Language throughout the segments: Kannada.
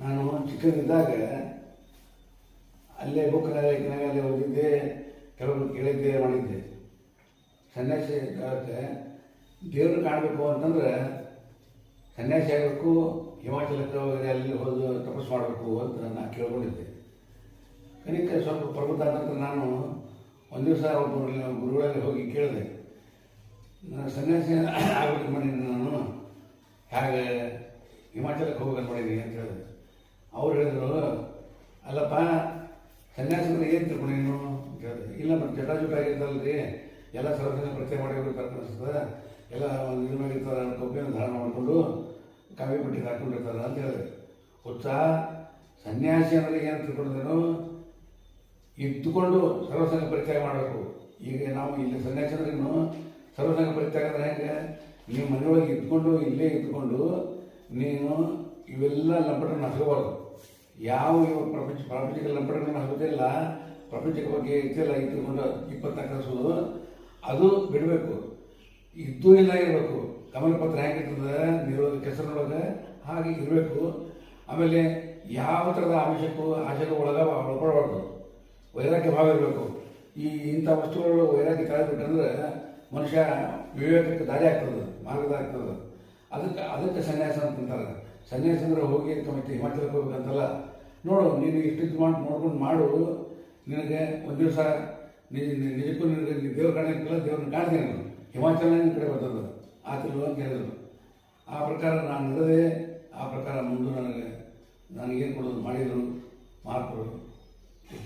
ನಾನು ಚಿಕ್ಕದಿದ್ದಾಗ ಅಲ್ಲೇ ಬುಕ್ನಾಗ ಅಲ್ಲೇ ಓದಿದ್ದೆ ಕೆಲವರು ಕೇಳಿದ್ದೆ, ಮಾಡಿದ್ದೆ. ಸನ್ಯಾಸಿ ಕಾಲಕ್ಕೆ ದೇವ್ರನ್ನ ಕಾಣಬೇಕು ಅಂತಂದ್ರೆ ಸನ್ಯಾಸಿ ಆಗಬೇಕು ಹಿಮಾಚಲಕ್ಕೆ ಹೋಗಿ ಅಲ್ಲಿ ಹೋದು ತಪಸ್ಸು ಮಾಡಬೇಕು ಅಂತ ನಾನು ಕೇಳ್ಕೊಂಡಿದ್ದೆ. ಕನಿಕ ಸ್ವಲ್ಪ ಪರ್ವತ ನಂತರ ನಾನು ಒಂದು ದಿವಸ ಒಬ್ಬ ಗುರುಗಳಲ್ಲಿ ಹೋಗಿ ಕೇಳಿದೆ. ನಾನು ಸನ್ಯಾಸಿ ಆಗಬೇಕು ಮಾಡಿದ್ದೀನಿ ನಾನು. ಹೇಗೆ ಹಿಮಾಚಲಕ್ಕೆ ಹೋಗ್ಬೇಕು ಮಾಡಿದ್ದೀನಿ ಅಂತ ಹೇಳಿದೆ. ಅವ್ರು ಹೇಳಿದ್ರು, ಅಲ್ಲಪ್ಪ ಸನ್ಯಾಸಿ ಅಂದ್ರೆ ಏನು ತಿಳ್ಕೊಂಡು ನೀನು? ಹೇಳಿದೆ ಇಲ್ಲ, ಮತ್ತೆ ಜಟಾಜುಟ ಆಗಿರ್ತಲ್ರಿ ಎಲ್ಲ ಸರ್ವಜನ ಪರಿಚಯ ಮಾಡಿ ಅನಿಸ್ತದೆ ಎಲ್ಲ ಒಂದು ಇದು ಮಾಡಿರ್ತಾರೆ ಕಬ್ಬಿನ ಧಾರಣ ಮಾಡಿಕೊಂಡು ಕಾವಿ ಬಟ್ಟೆ ಹಾಕ್ಕೊಂಡಿರ್ತಾರೆ ಅಂತ ಹೇಳಿದೆ ಉತ್ಸಾಹ ಸನ್ಯಾಸಿ ಅಂದರೆ ಏನು ತಿಳ್ಕೊಂಡಿದ್ದೇನು ಇದ್ದುಕೊಂಡು ಸರ್ವಸಂಗ ಪರಿತ್ಯಾಗ ಮಾಡಬೇಕು. ಈಗ ನಾವು ಇಲ್ಲಿ ಸನ್ಯಾಸಿ ಅಂದ್ರೆ ಇನ್ನು ಸರ್ವಸಂಗ ಪರಿತ್ಯಾಗ ಅಂದ್ರೆ ಹೆಂಗೆ? ನೀವು ಮನೆಯೊಳಗೆ ಇದ್ಕೊಂಡು, ಇಲ್ಲೇ ಇದ್ಕೊಂಡು ನೀನು ಇವೆಲ್ಲ ಲಂಪಟನ್ನು ಹಸಗಬಾರ್ದು ಯಾವ ಇವ ಪ್ರಪಂಚ ಪ್ರಾಪಂಚಿಕ ಲಂಪಟಗಳನ್ನು ಹಸೋದಿಲ್ಲ ಪ್ರಪಂಚದ ಬಗ್ಗೆ ಇದೆಲ್ಲ ಇದ್ದುಕೊಂಡು ಇಪ್ಪತ್ನಾಲ್ಕು ಅದು ಬಿಡಬೇಕು. ಇದ್ದು ಇಲ್ಲ ಇರಬೇಕು. ಕಮಲ ಪತ್ರ ಹೇಗಿರ್ತದೆ ನಿರೋಧ ಕೆಸರಿನೊಳಗೆ ಹಾಗೆ ಇರಬೇಕು. ಆಮೇಲೆ ಯಾವ ಥರದ ಆಮಿಷಕ್ಕೂ ಆಶೆಗೂ ಒಳಗೆ ಒಳಪಡಬಾರ್ದು. ವೈರಾಗ್ಯ ಭಾವ ಇರಬೇಕು. ಈ ಇಂಥ ವಸ್ತುಗಳು ವೈರಾಗ್ಯ ಕಳೆದ್ಬಿಟ್ಟಂದ್ರೆ ಮನುಷ್ಯ ವಿವೇಕಕ್ಕೆ ದಾರಿ ಆಗ್ತದೆ, ಮಾರ್ಗದ ಆಗ್ತದೆ. ಅದಕ್ಕೆ ಅದಕ್ಕೆ ಸನ್ಯಾಸ ಅಂತಂತಾರೆ ಸನ್ಯಾಸ ಅಂದ್ರೆ ಹೋಗಿ ಮತ್ತೆ ಹಿಮಾಚಲಕ್ಕೆ ಹೋಗ್ಬೇಕಂತಲ್ಲ ನೋಡು, ನೀನು ಇಷ್ಟಿದ್ದು ಮಾಡಿ, ನೋಡ್ಕೊಂಡು ಮಾಡು. ನಿನಗೆ ಒಂದು ದಿವಸ ನಿಜಕ್ಕೂ ನಿನಗೆ ದೇವ್ರ ಕಾಣಿಲ್ಲ ದೇವ್ರನ್ನ ಕಾಣ್ತೀನಿ ನಾನು. ಹಿಮಾಚಲ ಕಡೆ ಆ ಆತಿಲ್ವ ಅಂತ ಹೇಳಿದ್ರು. ಆ ಪ್ರಕಾರ ನಾನು ನಡೆದೆ. ಆ ಪ್ರಕಾರ ಮುಂದೆ ನನಗೆ, ನನಗೇನು ಕೊಡೋದು ಮಾಡಿದರು? ಮಾಡ್ಕೊಡು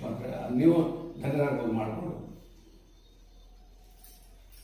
ಮಾತ್ರ. ನೀವು ಧನ್ಯರಾಗ್ಬೋದು ಮಾಡಿಕೊಂಡು.